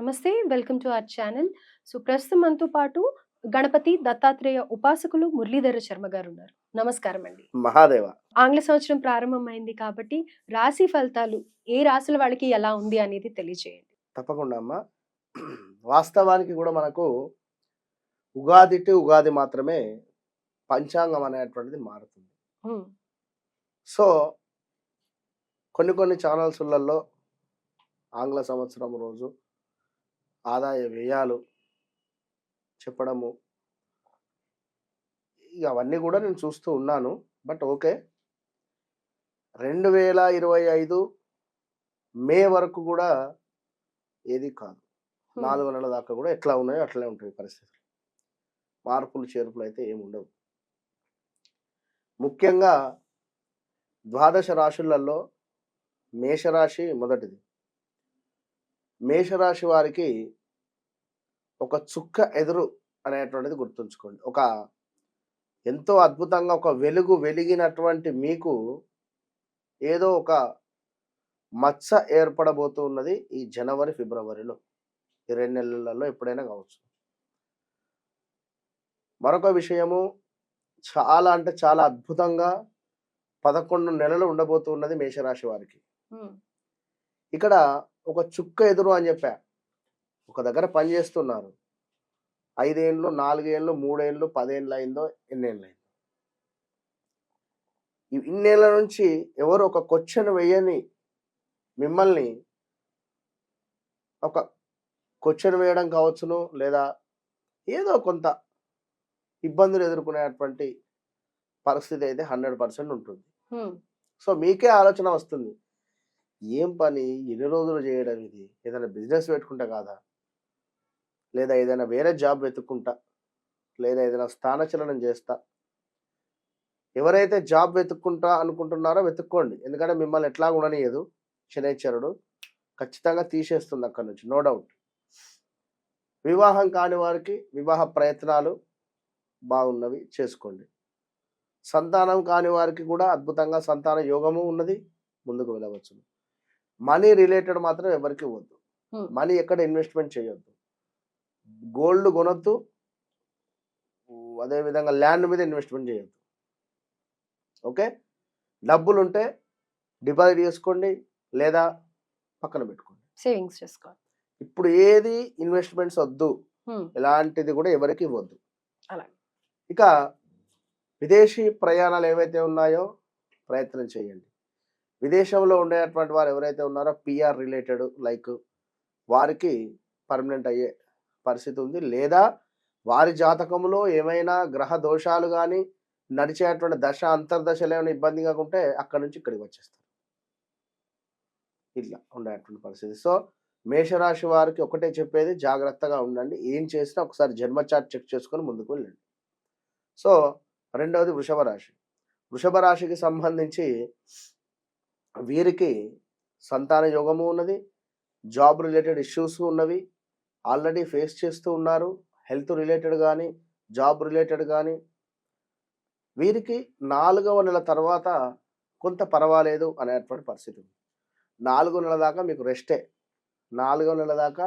నమస్తే welcome to our channel. So ప్రస్తుతం మనతో పాటు గణపతి దత్తాత్రేయ ఉపాసకులు మురళీధర శర్మ గారు ఉన్నారు. నమస్కారం అండి. మహాదేవ. ఆంగ్ల సంవత్సరం ప్రారంభమైంది కాబట్టి రాశి ఫలితాలు ఏ రాశుల వాళ్ళకి ఎలా ఉంది అనేది తెలియజేయండి. తప్పకుండా అమ్మా. వాస్తవానికి కూడా మనకు ఉగాది టు ఉగాది మాత్రమే పంచాంగం అనేటువంటిది మారుతుంది. సో కొన్ని కొన్ని ఛానల్స్లలో ఆంగ్ల సంవత్సరం రోజు ఆదాయ వ్యయాలు చెప్పడము. ఇక అవన్నీ కూడా నేను చూస్తూ ఉన్నాను. But okay. రెండు వేల ఇరవై ఐదు మే వరకు కూడా ఏది కాదు. నాలుగు నెలల దాకా కూడా ఎట్లా ఉన్నాయో అట్లనే ఉంటాయి పరిస్థితులు. మార్పులు చేర్పులు అయితే ఏమి ఉండవు. ముఖ్యంగా ద్వాదశ రాశులలో మేషరాశి మొదటిది. మేషరాశి వారికి ఒక చుక్క ఎదురు అనేటువంటిది గుర్తుంచుకోండి. ఒక ఎంతో అద్భుతంగా ఒక వెలుగు వెలిగినటువంటి మీకు ఏదో ఒక మచ్చ ఏర్పడబోతూ ఉన్నది ఈ జనవరి ఫిబ్రవరిలో. ఈ రెండు నెలలలో ఎప్పుడైనా కావచ్చు. మరొక విషయము చాలా అంటే చాలా అద్భుతంగా పదకొండు నెలలు ఉండబోతున్నది మేషరాశి వారికి. ఇక్కడ ఒక చుక్క ఎదురు అని చెప్పా. ఒక దగ్గర పని చేస్తున్నారు. ఐదేళ్ళు నాలుగేళ్ళు మూడేళ్ళు పదేళ్ళు అయిందో ఎన్నేళ్ళు అయిందో. ఇన్నేళ్ళ నుంచి ఎవరు ఒక క్వశ్చన్ వేయని మిమ్మల్ని ఒక క్వశ్చన్ వేయడం కావచ్చును లేదా ఏదో కొంత ఇబ్బందులు ఎదుర్కొనేటువంటి పరిస్థితి అయితే హండ్రెడ్ పర్సెంట్ ఉంటుంది. సో మీకే ఆలోచన వస్తుంది. ఏం పని ఎన్ని రోజులు చేయడం ఇది ఏదైనా బిజినెస్ పెట్టుకుంటా కాదా? లేదా ఏదైనా వేరే జాబ్ వెతుక్కుంటా? లేదా ఏదైనా స్థానచలనం చేస్తా? ఎవరైతే జాబ్ వెతుక్కుంటా అనుకుంటున్నారో వెతుక్కోండి. ఎందుకంటే మిమ్మల్ని ఎట్లా ఉండనియదు. శనేశ్వరుడు ఖచ్చితంగా తీసేస్తుంది అక్కడి నుంచి నో డౌట్. వివాహం కాని వారికి వివాహ ప్రయత్నాలు బాగున్నవి చేసుకోండి. సంతానం కాని వారికి కూడా అద్భుతంగా సంతాన యోగము ఉన్నది. ముందుకు వెళ్ళవచ్చు. మనీ రిలేటెడ్ మాత్రం ఎవరికి హ్మ్. మనీ ఎక్కడ ఇన్వెస్ట్మెంట్ చేయొద్దు. గోల్డ్ కొనొద్దు. అదేవిధంగా ల్యాండ్ మీద ఇన్వెస్ట్మెంట్ చేయొద్దు. ఓకే? డబ్బులు ఉంటే డిపాజిట్ చేసుకోండి లేదా పక్కన పెట్టుకోండి. సేవింగ్స్ చేసుకోవాలి. ఇప్పుడు ఏది ఇన్వెస్ట్మెంట్స్ వద్దు. ఎలాంటిది కూడా ఎవరికి ఇవ్వద్దు అలాగే. ఇక విదేశీ ప్రయాణాలు ఏవైతే ఉన్నాయో ప్రయత్నం చేయండి. విదేశంలో ఉండేటువంటి వారు ఎవరైతే ఉన్నారో పిఆర్ రిలేటెడ్ లైక్ వారికి పర్మనెంట్ అయ్యే పరిస్థితి ఉంది. లేదా వారి జాతకంలో ఏమైనా గ్రహ దోషాలు కానీ నడిచేటువంటి దశ అంతర్దశలు ఏమైనా ఇబ్బందిగా ఉంటే అక్కడి నుంచి ఇక్కడికి వచ్చేస్తారు. ఇట్లా ఉండేటువంటి పరిస్థితి. సో మేషరాశి వారికి ఒకటే చెప్పేది జాగ్రత్తగా ఉండండి. ఏం చేసినా ఒకసారి జన్మ చార్ట్ చెక్ చేసుకొని ముందుకు వెళ్ళండి. సో రెండవది వృషభ రాశి. వృషభ రాశికి సంబంధించి వీరికి సంతాన యోగము ఉన్నది జాబ్ రిలేటెడ్ ఇష్యూస్ ఉన్నవి ఆల్రెడీ ఫేస్ చేస్తూ ఉన్నారు హెల్త్ రిలేటెడ్ కానీ జాబ్ రిలేటెడ్ కానీ వీరికి నాలుగవ నెల తర్వాత కొంత పర్వాలేదు అనేటువంటి పరిస్థితి ఉంది. నాలుగో నెల దాకా మీకు రెస్టే నాలుగో నెల దాకా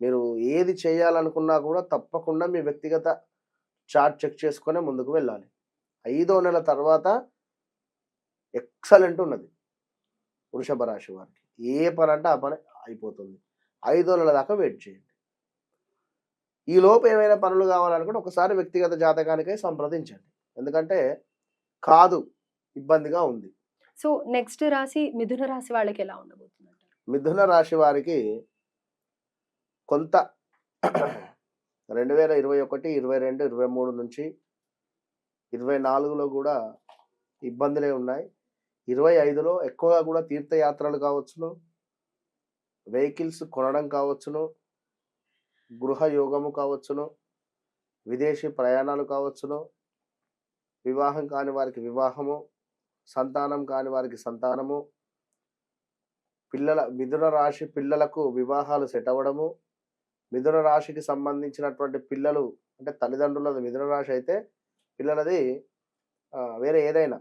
మీరు ఏది చేయాలనుకున్నా కూడా తప్పకుండా మీ వ్యక్తిగత చార్ట్ చెక్ చేసుకునే ముందుకు వెళ్ళాలి. ఐదో నెల తర్వాత ఎక్సలెంట్ ఉన్నది. వృషభ రాశి వారికి. ఏ పని అంటే ఆ పని అయిపోతుంది. ఐదో నెల దాకా వెయిట్ చేయండి. ఈ లోపు ఏమైనా పనులు కావాలనుకుంటే ఒకసారి వ్యక్తిగత జాతకానికై సంప్రదించండి. ఎందుకంటే కాదు ఇబ్బందిగా ఉంది. సో నెక్స్ట్ రాశి మిథున రాశి వాళ్ళకి ఎలా ఉండబోతుంది మిథున రాశి వారికి కొంత రెండు వేల ఇరవై ఒకటి ఇరవై రెండు ఇరవై మూడు నుంచి ఇరవై నాలుగులో కూడా ఇబ్బందులే ఉన్నాయి. ఇరవై ఐదులో ఎక్కువగా కూడా తీర్థయాత్రలు కావచ్చును. వెహికల్స్ కొనడం కావచ్చును. గృహ యోగము కావచ్చును. విదేశీ ప్రయాణాలు కావచ్చును. వివాహం కాని వారికి వివాహము. సంతానం కాని వారికి సంతానము. పిల్లల మిథున రాశి పిల్లలకు వివాహాలు సెట్ అవ్వడము. మిథున రాశికి సంబంధించినటువంటి పిల్లలు అంటే తల్లిదండ్రులది మిథున రాశి అయితే పిల్లలది వేరే ఏదైనా.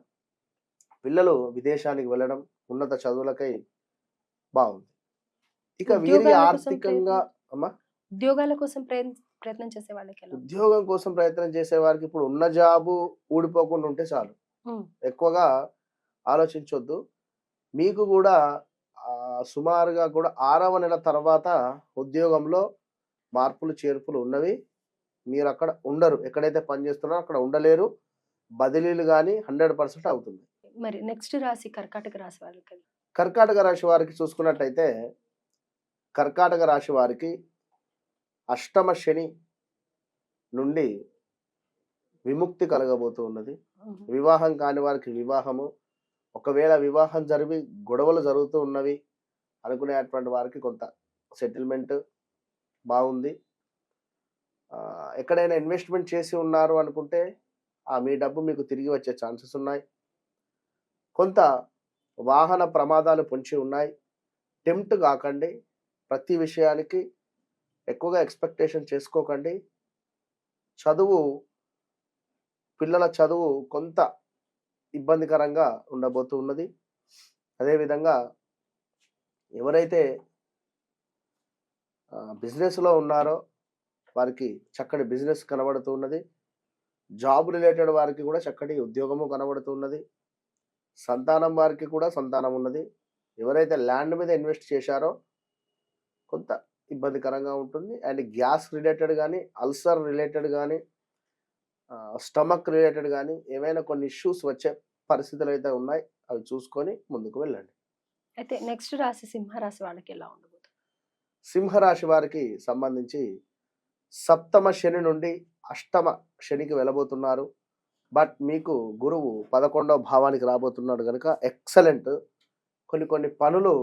పిల్లలు విదేశానికి వెళ్ళడం ఉన్నత చదువులకై బాగుంది. ఇక వీరి ఆర్థికంగా అమ్మా? ఉద్యోగాల కోసం ప్రయత్న చేసే వాళ్ళకి ఉద్యోగం కోసం ప్రయత్నం చేసే వారికి ఇప్పుడు ఉన్న జాబు ఊడిపోకుండా ఉంటే చాలు. ఎక్కువగా ఆలోచించొద్దు. మీకు కూడా సుమారుగా కూడా ఆరవ నెల తర్వాత ఉద్యోగంలో మార్పులు చేర్పులు ఉన్నవి మీరు అక్కడ ఉండరు. ఎక్కడైతే పని చేస్తున్నారో అక్కడ ఉండలేరు. బదిలీలు కానీ హండ్రెడ్ పర్సెంట్ అవుతుంది మరి నెక్స్ట్ రాశి కర్కాటక రాశి వాళ్ళకి? ఎలా? కర్కాటక రాశి వారికి చూసుకున్నట్టయితే కర్కాటక రాశి వారికి అష్టమ శని నుండి విముక్తి కలగబోతూ ఉన్నది. వివాహం కాని వారికి వివాహము ఒకవేళ వివాహం జరిగి గొడవలు జరుగుతూ ఉన్నవి అనుకునేటువంటి వారికి కొంత సెటిల్మెంట్ బాగుంది. ఎక్కడైనా ఇన్వెస్ట్మెంట్ చేసి ఉన్నారు అనుకుంటే ఆ మీ డబ్బు మీకు తిరిగి వచ్చే ఛాన్సెస్ ఉన్నాయి. కొంత వాహన ప్రమాదాలు పొంచి ఉన్నాయి. టెంప్ట్ కాకండి. ప్రతి విషయానికి ఎక్కువగా ఎక్స్పెక్టేషన్ చేసుకోకండి. చదువు పిల్లల చదువు కొంత ఇబ్బందికరంగా ఉండబోతూ ఉన్నది. అదేవిధంగా ఎవరైతే బిజినెస్లో ఉన్నారో వారికి చక్కటి బిజినెస్ కనబడుతూ ఉన్నది. జాబ్ రిలేటెడ్ వారికి కూడా చక్కటి ఉద్యోగము కనబడుతూ ఉన్నది. సంతానం వారికి కూడా సంతానం ఉన్నది. ఎవరైతే ల్యాండ్ మీద ఇన్వెస్ట్ చేశారో కొంత ఇబ్బందికరంగా ఉంటుంది. అండ్ గ్యాస్ రిలేటెడ్ కానీ అల్సర్ రిలేటెడ్ కానీ స్టమక్ రిలేటెడ్ కానీ ఏమైనా కొన్ని ఇష్యూస్ వచ్చే పరిస్థితులు అయితే ఉన్నాయి. అవి చూసుకొని ముందుకు వెళ్ళండి. అయితే నెక్స్ట్ రాశి సింహరాశి వాళ్ళకి ఎలా ఉండబోతుంది? సింహరాశి వారికి సంబంధించి సప్తమ శని నుండి అష్టమ శనికి వెళ్ళబోతున్నారు. బట్ మీకు గురువు పదకొండవ భావానికి రాబోతున్నాడు కనుక ఎక్సలెంట్. కొన్ని కొన్ని పనులు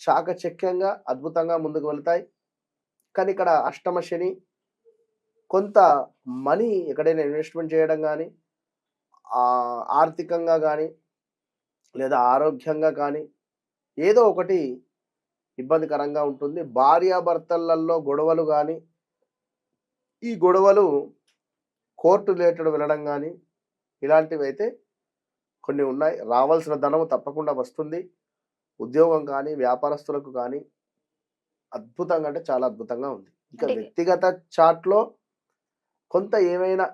చాకచక్యంగా అద్భుతంగా ముందుకు వెళ్తాయి. కానీ ఇక్కడ అష్టమ శని కొంత మనీ ఎక్కడైనా ఇన్వెస్ట్మెంట్ చేయడం కానీ ఆర్థికంగా కానీ లేదా ఆరోగ్యంగా కానీ ఏదో ఒకటి ఇబ్బందికరంగా ఉంటుంది. భార్యాభర్తలలో గొడవలు కానీ ఈ గొడవలు కోర్టు రిలేటెడ్ వెళ్ళడం కానీ ఇలాంటివి అయితే కొన్ని ఉన్నాయి. రావాల్సిన ధనము తప్పకుండా వస్తుంది. ఉద్యోగం కానీ వ్యాపారస్తులకు కానీ అద్భుతంగా అంటే చాలా అద్భుతంగా ఉంది. ఇక వ్యక్తిగత చాట్లో కొంత ఏమైనా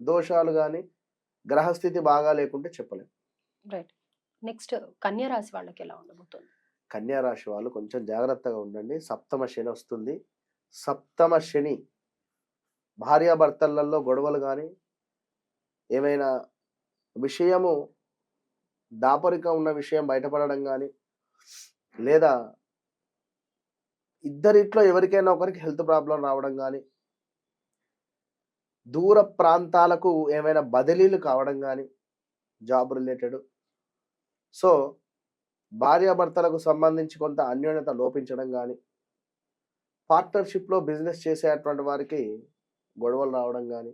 దోషాలు కానీ గ్రహస్థితి బాగా లేకుంటే చెప్పలేం. రైట్. నెక్స్ట్ కన్యా రాశి వాళ్ళకి ఎలా ఉండబోతుంది? కన్యా రాశి వాళ్ళు కొంచెం జాగ్రత్తగా ఉండండి. సప్తమ శని వస్తుంది. సప్తమ శని భార్యాభర్తలలో గొడవలు కానీ ఏమైనా విషయము దాపరిక ఉన్న విషయం బయటపడడం కానీ లేదా ఇద్దరిట్లో ఎవరికైనా ఒకరికి హెల్త్ ప్రాబ్లం రావడం కానీ దూర ప్రాంతాలకు ఏమైనా బదిలీలు కావడం కానీ జాబ్ రిలేటెడ్. సో భార్యాభర్తలకు సంబంధించి కొంత అన్యోన్యత లోపించడం కానీ పార్ట్నర్షిప్లో బిజినెస్ చేసేటువంటి వారికి గొడవలు రావడం కానీ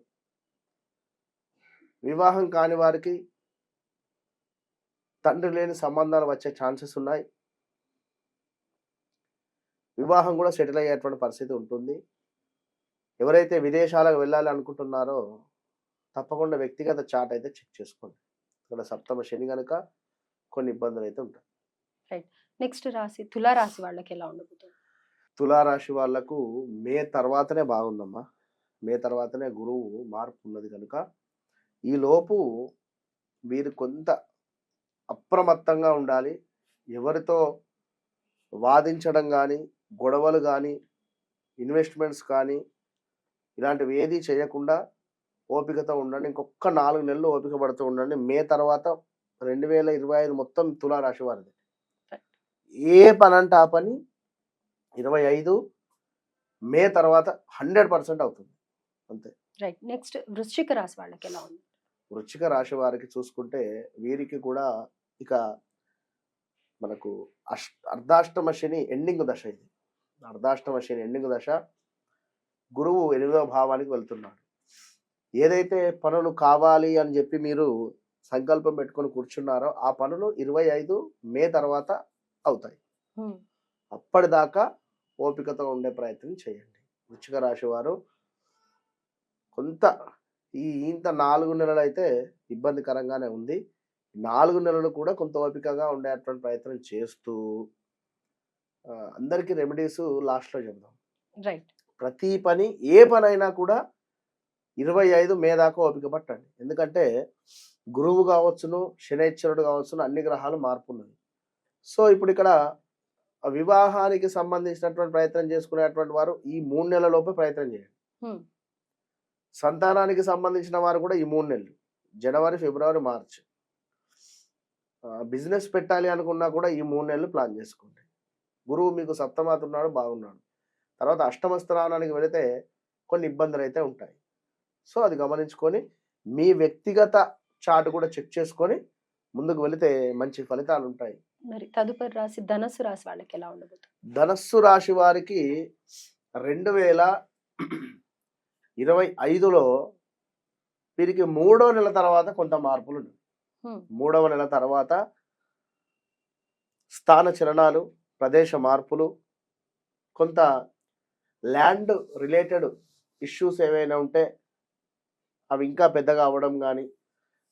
వివాహం కాని వారికి తండ్రి లేని సంబంధాలు వచ్చే ఛాన్సెస్ ఉన్నాయి. వివాహం కూడా సెటిల్ అయ్యేటువంటి పరిస్థితి ఉంటుంది. ఎవరైతే విదేశాలకు వెళ్ళాలి అనుకుంటున్నారో తప్పకుండా వ్యక్తిగత చాట్ అయితే చెక్ చేసుకోండి. ఇక్కడ సప్తమ శని కనుక కొన్ని ఇబ్బందులు అయితే ఉంటాయి. నెక్స్ట్ రాశి తులా రాశి వాళ్ళకి ఎలా ఉండబోతుంది? తులారాశి వాళ్ళకు మే తర్వాతనే బాగుందమ్మా. మే తర్వాతనే గురువు మార్పు ఉన్నది కనుక ఈలోపు మీరు కొంత అప్రమత్తంగా ఉండాలి. ఎవరితో వాదించడం కానీ గొడవలు కానీ ఇన్వెస్ట్మెంట్స్ కానీ ఇలాంటివి ఏది చేయకుండా ఓపికతో ఉండండి. ఇంకొక నాలుగు నెలలు ఓపిక పడుతూ ఉండండి. మే తర్వాత రెండు వేల ఇరవై ఐదు మొత్తం తులారాశి వారిది. ఏ పని అంటే ఆ పని ఇరవై ఐదు మే తర్వాత హండ్రెడ్ పర్సెంట్ అవుతుంది. అంతే. రైట్. నెక్స్ట్ వృశ్చిక రాశి వాళ్ళకి ఎలా ఉంది? వృచ్చిక రాశి వారికి చూసుకుంటే వీరికి కూడా ఇక మనకు అష్ అర్ధాష్టమ శని ఎండింగ్ దశ ఇది. అర్ధాష్టమ శని ఎండింగ్ దశ. గురువు ఎనిమిదవ భావానికి వెళ్తున్నాడు. ఏదైతే పనులు కావాలి అని చెప్పి మీరు సంకల్పం పెట్టుకొని కూర్చున్నారో ఆ పనులు ఇరవై ఐదు మే తర్వాత అవుతాయి. అప్పటిదాకా ఓపికతో ఉండే ప్రయత్నం చేయండి. వృచ్చిక రాశి వారు కొంత ఈ ఇంత నాలుగు నెలలు అయితే ఇబ్బందికరంగానే ఉంది. నాలుగు నెలలు కూడా కొంత ఓపికగా ఉండేటువంటి ప్రయత్నం చేస్తూ అందరికీ రెమెడీస్ లాస్ట్లో చెప్దాం రైట్. ప్రతి పని ఏ పనైనా కూడా ఇరవై ఐదు మే దాకా ఓపిక పట్టండి. ఎందుకంటే గురువు కావచ్చును శనైశ్వరుడు కావచ్చును అన్ని గ్రహాలు మార్పు ఉన్నది సో ఇప్పుడు ఇక్కడ వివాహానికి సంబంధించినటువంటి ప్రయత్నం చేసుకునేటువంటి వారు ఈ మూడు నెలల లోపే ప్రయత్నం చేయండి. సంతానానికి సంబంధించిన వారు కూడా ఈ మూడు నెలలు. జనవరి ఫిబ్రవరి మార్చ్. బిజినెస్ పెట్టాలి అనుకున్నా కూడా ఈ మూడు నెలలు ప్లాన్ చేసుకోండి. గురువు మీకు సప్తమాత ఉన్నాడు బాగున్నాడు. తర్వాత అష్టమ స్థానానికి వెళితే కొన్ని ఇబ్బందులు అయితే ఉంటాయి. సో అది గమనించుకొని మీ వ్యక్తిగత చార్ట్ కూడా చెక్ చేసుకొని ముందుకు వెళితే మంచి ఫలితాలు ఉంటాయి. మరి తదుపరి రాశి ధనస్సు రాశి వాళ్ళకి ఎలా ఉండబోతుంది? ధనస్సు రాశి వారికి రెండు వేల ఇరవై ఐదులో వీరికి మూడో నెల తర్వాత కొంత మార్పులు. మూడవ నెల తర్వాత స్థాన చలనాలు ప్రదేశ మార్పులు కొంత ల్యాండ్ రిలేటెడ్ ఇష్యూస్ ఏవైనా ఉంటే అవి ఇంకా పెద్దగా అవ్వడం కానీ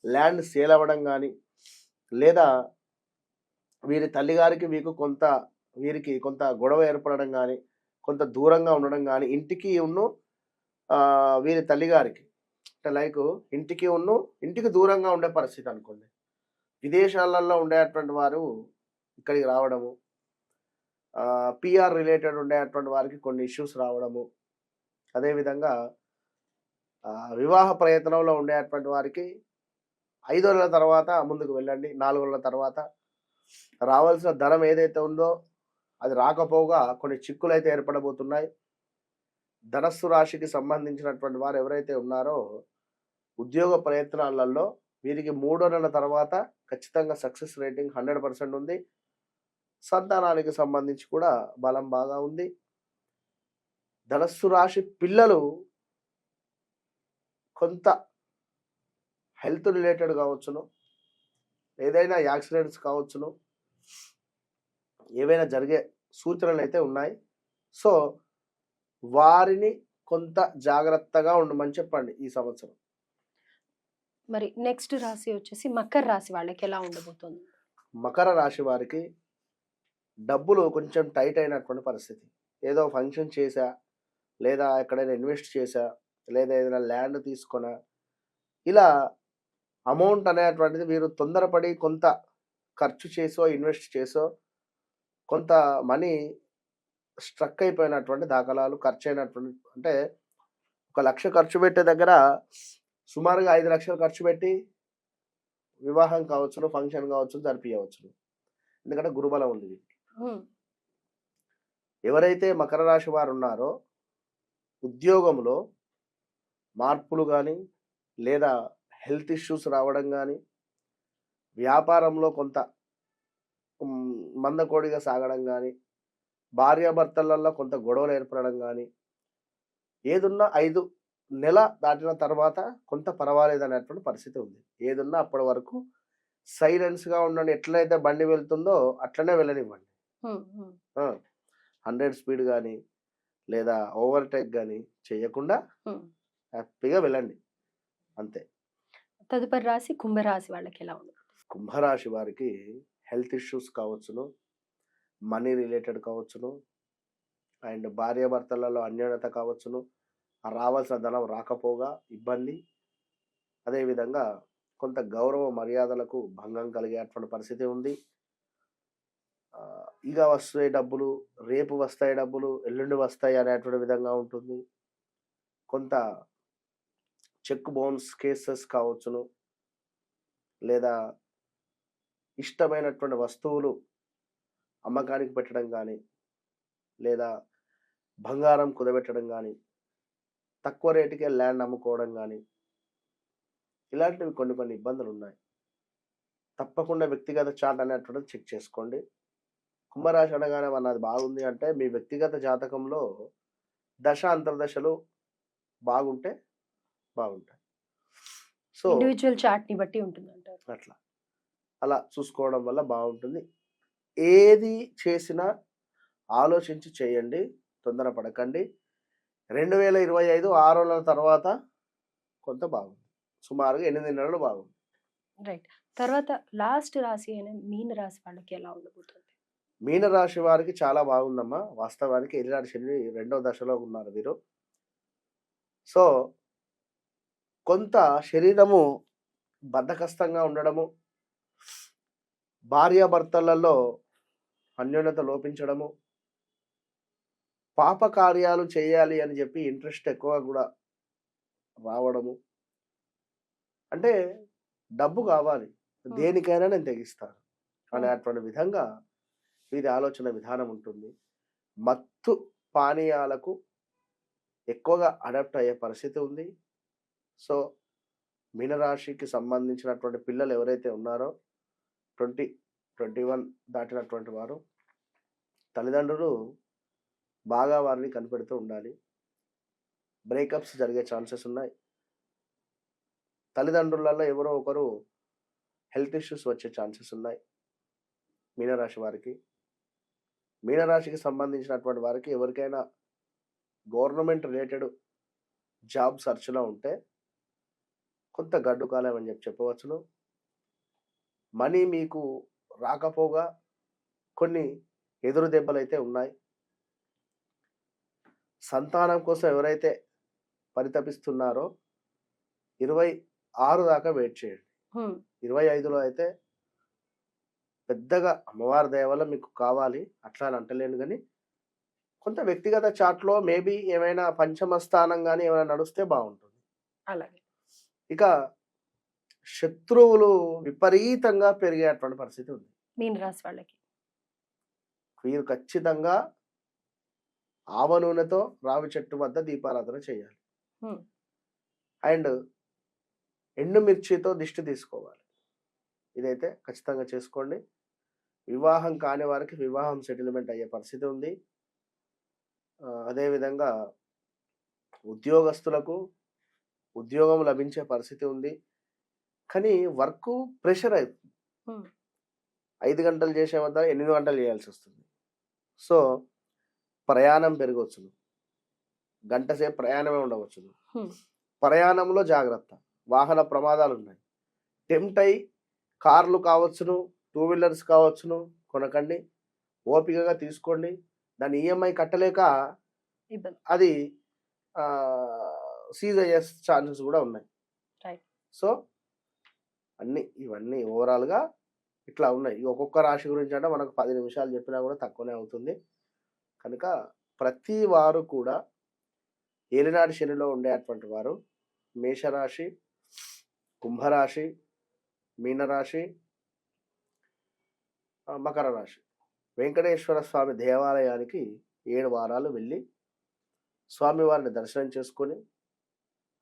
ల్యాండ్ సేల్ అవ్వడం కానీ లేదా వీరి తల్లిగారికి మీకు కొంత వీరికి కొంత గొడవ ఏర్పడడం కానీ కొంత దూరంగా ఉండడం కానీ ఇంటికి ఉన్ను వీరి తల్లిగారికి. అంటే లైక్ ఇంటికి ఉన్ను ఇంటికి దూరంగా ఉండే పరిస్థితి అనుకోండి. విదేశాలలో ఉండేటువంటి వారు ఇక్కడికి రావడము పిఆర్ రిలేటెడ్ ఉండేటువంటి వారికి కొన్ని ఇష్యూస్ రావడము. అదేవిధంగా వివాహ ప్రయత్నంలో ఉండేటువంటి వారికి ఐదు నెలల తర్వాత ముందుకు వెళ్ళండి నాలుగు నెలల తర్వాత రావాల్సిన ధనం ఏదైతే ఉందో అది రాకపోగా కొన్ని చిక్కులు అయితే ఏర్పడబోతున్నాయి. ధనస్సు రాశికి సంబంధించినటువంటి వారు ఎవరైతే ఉన్నారో ఉద్యోగ ప్రయత్నాలలో వీరికి మూడో నెల తర్వాత ఖచ్చితంగా సక్సెస్ రేటింగ్ హండ్రెడ్ పర్సెంట్ ఉంది. సంతానానికి సంబంధించి కూడా బలం బాగా ఉంది. ధనస్సు రాశి పిల్లలు కొంత హెల్త్ రిలేటెడ్ కావచ్చును ఏదైనా యాక్సిడెంట్స్ కావచ్చును ఏవైనా జరిగే సూచనలు అయితే ఉన్నాయి. సో వారిని కొంత జాగ్రత్తగా ఉండమని చెప్పండి ఈ సంవత్సరం. మరి నెక్స్ట్ రాశి వచ్చేసి మకర రాశి వాళ్ళకి ఎలా ఉండబోతుంది? మకర రాశి వారికి డబ్బులు కొంచెం టైట్ అయినటువంటి పరిస్థితి. ఏదో ఫంక్షన్ చేశా లేదా ఎక్కడైనా ఇన్వెస్ట్ చేశా లేదా ఏదైనా ల్యాండ్ తీసుకొనా ఇలా అమౌంట్ అనేటువంటిది మీరు తొందరపడి కొంత ఖర్చు చేసో ఇన్వెస్ట్ చేసో కొంత మనీ స్ట్రక్ అయిపోయినటువంటి దాఖలాలు ఖర్చు అయినటువంటి అంటే ఒక లక్ష ఖర్చు పెట్టే దగ్గర సుమారుగా ఐదు లక్షలు ఖర్చు పెట్టి వివాహం కావచ్చును ఫంక్షన్ కావచ్చు జరిపించవచ్చును ఎందుకంటే గురుబలం ఉంది. ఎవరైతే మకర రాశి వారు ఉన్నారో ఉద్యోగంలో మార్పులు కానీ లేదా హెల్త్ ఇష్యూస్ రావడం కానీ వ్యాపారంలో కొంత మందకోడిగా సాగడం కానీ భార్యాభర్తలలో కొంత గొడవలు ఏర్పడడం కానీ ఏదున్నా ఐదు నెల దాటిన తర్వాత కొంత పర్వాలేదు అనేటువంటి పరిస్థితి ఉంది. ఏదున్నా అప్పటి వరకు సైలెన్స్గా ఉండండి. ఎట్లయితే బండి వెళ్తుందో అట్లనే వెళ్ళనివ్వండి. హండ్రెడ్ స్పీడ్ కానీ లేదా ఓవర్టేక్ కానీ చేయకుండా. హ్యాపీగా వెళ్ళండి. అంతే. తదుపరి రాశి కుంభరాశి వాళ్ళకి ఎలా ఉండబోతుంది కుంభరాశి వారికి హెల్త్ ఇష్యూస్ కావచ్చును. మనీ రిలేటెడ్ కావచ్చును. అండ్ భార్యాభర్తలలో అన్యోన్యత కావచ్చును. రావాల్సిన ధనం రాకపోగా ఇబ్బంది. అదేవిధంగా కొంత గౌరవ మర్యాదలకు భంగం కలిగేటువంటి పరిస్థితి ఉంది. ఇక వస్తాయి డబ్బులు రేపు వస్తాయి డబ్బులు ఎల్లుండి వస్తాయి అనేటువంటి విధంగా ఉంటుంది. కొంత చెక్ బౌన్స్ కేసెస్ కావచ్చును. లేదా ఇష్టమైనటువంటి వస్తువులు అమ్మకానికి పెట్టడం కానీ లేదా బంగారం కుదబెట్టడం కానీ తక్కువ రేటుకే ల్యాండ్ అమ్ముకోవడం కానీ ఇలాంటివి కొన్ని కొన్ని ఇబ్బందులు ఉన్నాయి తప్పకుండా వ్యక్తిగత చార్ట్ అనేటువంటిది చెక్ చేసుకోండి. కుంభరాశి అనగానే అన్నది బాగుంది అంటే మీ వ్యక్తిగత జాతకంలో దశ అంతర్దశలు బాగుంటే బాగుంటాయి. సో ఇండివిజువల్ చార్ట్ని బట్టి ఉంటుంది అంటారు అట్లా. అలా చూసుకోవడం వల్ల బాగుంటుంది. ఏది చేసినా ఆలోచించి చేయండి తొందరపడకండి రెండు వేల ఇరవై ఐదు ఆరు నెలల తర్వాత కొంత బాగుంది. సుమారుగా ఎనిమిది నెలలు బాగుంది. రైట్. తర్వాత లాస్ట్ రాశి అయిన మీన రాశి వాళ్ళకి ఎలా ఉండబోతుంది? మీనరాశి వారికి చాలా బాగుందమ్మా. వాస్తవానికి ఎల్లినాటి శని రెండవ దశలో ఉన్నారు వీరు. సో కొంత శరీరము బద్ధకస్తంగా ఉండడము భార్యాభర్తలలో అన్యోన్యత లోపించడము పాప కార్యాలు చేయాలి అని చెప్పి ఇంట్రెస్ట్ ఎక్కువ కూడా రావడము. అంటే డబ్బు కావాలి. దేనికైనా నేను తెగిస్తాను అనేటువంటి విధంగా వీరి ఆలోచన విధానం ఉంటుంది. మత్తు పానీయాలకు ఎక్కువగా అడాప్ట్ అయ్యే పరిస్థితి ఉంది. సో మీనరాశికి సంబంధించినటువంటి పిల్లలు ఎవరైతే ఉన్నారో ట్వంటీ ట్వంటీ వన్ దాటినటువంటి వారు తల్లిదండ్రులు బాగా వారిని కనిపెడుతూ ఉండాలి. బ్రేకప్స్ జరిగే ఛాన్సెస్ ఉన్నాయి. తల్లిదండ్రులలో ఎవరో ఒకరు హెల్త్ ఇష్యూస్ వచ్చే ఛాన్సెస్ ఉన్నాయి. మీనరాశి వారికి. మీనరాశికి సంబంధించినటువంటి వారికి ఎవరికైనా గవర్నమెంట్ రిలేటెడ్ జాబ్ సర్చ్లో ఉంటే కొంత గడ్డు కాలం అని చెప్పి చెప్పవచ్చును. మనీ మీకు రాకపోగా కొన్ని ఎదురు దెబ్బలు అయితే ఉన్నాయి. సంతానం కోసం ఎవరైతే పరితపిస్తున్నారో ఇరవై ఆరు దాకా వెయిట్ చేయండి. ఇరవై ఐదులో అయితే పెద్దగా అమ్మవారి దయ వల్ల మీకు కావాలి. అట్లా అని అంటలేను కానీ కొంత వ్యక్తిగత చాట్లో మేబీ ఏమైనా పంచమ స్థానం కానీ ఏమైనా నడుస్తే బాగుంటుంది. అలాగే. ఇక శత్రువులు విపరీతంగా పెరిగేటువంటి పరిస్థితి ఉంది. మీన రాశి వాళ్ళకి. వీరు ఖచ్చితంగా ఆవ నూనెతో రావి చెట్టు వద్ద దీపారాధన చేయాలి. అండ్ ఎండుమిర్చితో దిష్టి తీసుకోవాలి. ఇదైతే ఖచ్చితంగా చేసుకోండి. వివాహం కాని వారికి వివాహం సెటిల్మెంట్ అయ్యే పరిస్థితి ఉంది. అదేవిధంగా ఉద్యోగస్తులకు ఉద్యోగం లభించే పరిస్థితి ఉంది. కానీ వర్క్ ప్రెషర్ అవుతుంది. ఐదు గంటలు చేసే వద్ద ఎనిమిది గంటలు చేయాల్సి వస్తుంది. సో ప్రయాణం పెరగవచ్చును గంట సేపు ప్రయాణమే ఉండవచ్చును. ప్రయాణంలో జాగ్రత్త. వాహన ప్రమాదాలు ఉన్నాయి టెంప్ట్ అయి కార్లు కావచ్చును టూ వీలర్స్ కావచ్చును కొనకండి ఓపికగా తీసుకోండి. దాని ఈఎంఐ కట్టలేక అది సీజ్ అయ్యే ఛాన్సెస్ కూడా ఉన్నాయి. సో అన్నీ ఇవన్నీ ఓవరాల్గా ఇట్లా ఉన్నాయి. ఒక్కొక్క రాశి గురించి అంటే మనకు పది నిమిషాలు చెప్పినా కూడా తక్కువనే అవుతుంది. కనుక ప్రతి వారు కూడా ఏలినాటి శనిలో ఉండేటువంటి వారు మేషరాశి కుంభరాశి మీనరాశి మకర రాశి వెంకటేశ్వర స్వామి దేవాలయానికి ఏడు వారాలు వెళ్ళి స్వామివారిని దర్శనం చేసుకొని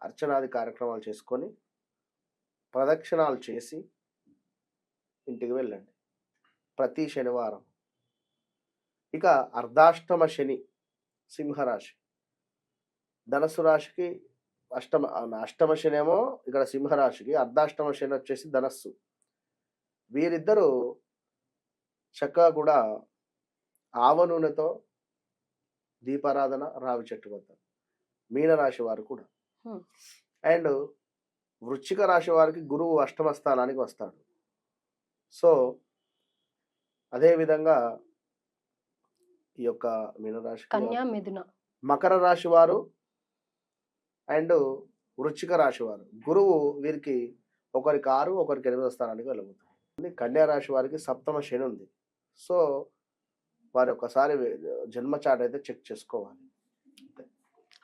అర్చనాది కార్యక్రమాలు చేసుకొని ప్రదక్షిణాలు చేసి ఇంటికి వెళ్ళండి. ప్రతి శనివారం. ఇక అర్ధాష్టమ శని సింహరాశి. ధనస్సు రాశికి అష్టమ అష్టమ శని ఏమో ఇక్కడ సింహరాశికి అర్ధాష్టమ శని వచ్చేసి ధనస్సు. వీరిద్దరూ చక్కగా కూడా ఆవ నూనెతో దీపారాధన రావి చెట్టు వద్ద మీనరాశి వారు కూడా. అండ్ వృశ్చిక రాశి వారికి గురువు అష్టమ స్థానానికి వస్తాడు. సో అదే విధంగా ఈ యొక్క మీనరాశి కన్యా మిథున. మకర రాశి వారు అండ్ వృశ్చిక రాశి వారు. గురువు వీరికి ఒకరికి ఆరు ఒకరికి ఎనిమిదో స్థానానికి వెళ్ళబోతుంది కన్యా రాశి వారికి సప్తమ శని ఉంది. సో వారి ఒకసారి జన్మ చాట్ అయితే చెక్ చేసుకోవాలి.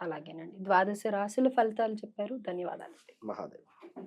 అలాగేనండి. ద్వాదశ రాశుల ఫలితాలు చెప్పారు. ధన్యవాదాలు మహాదేవ్.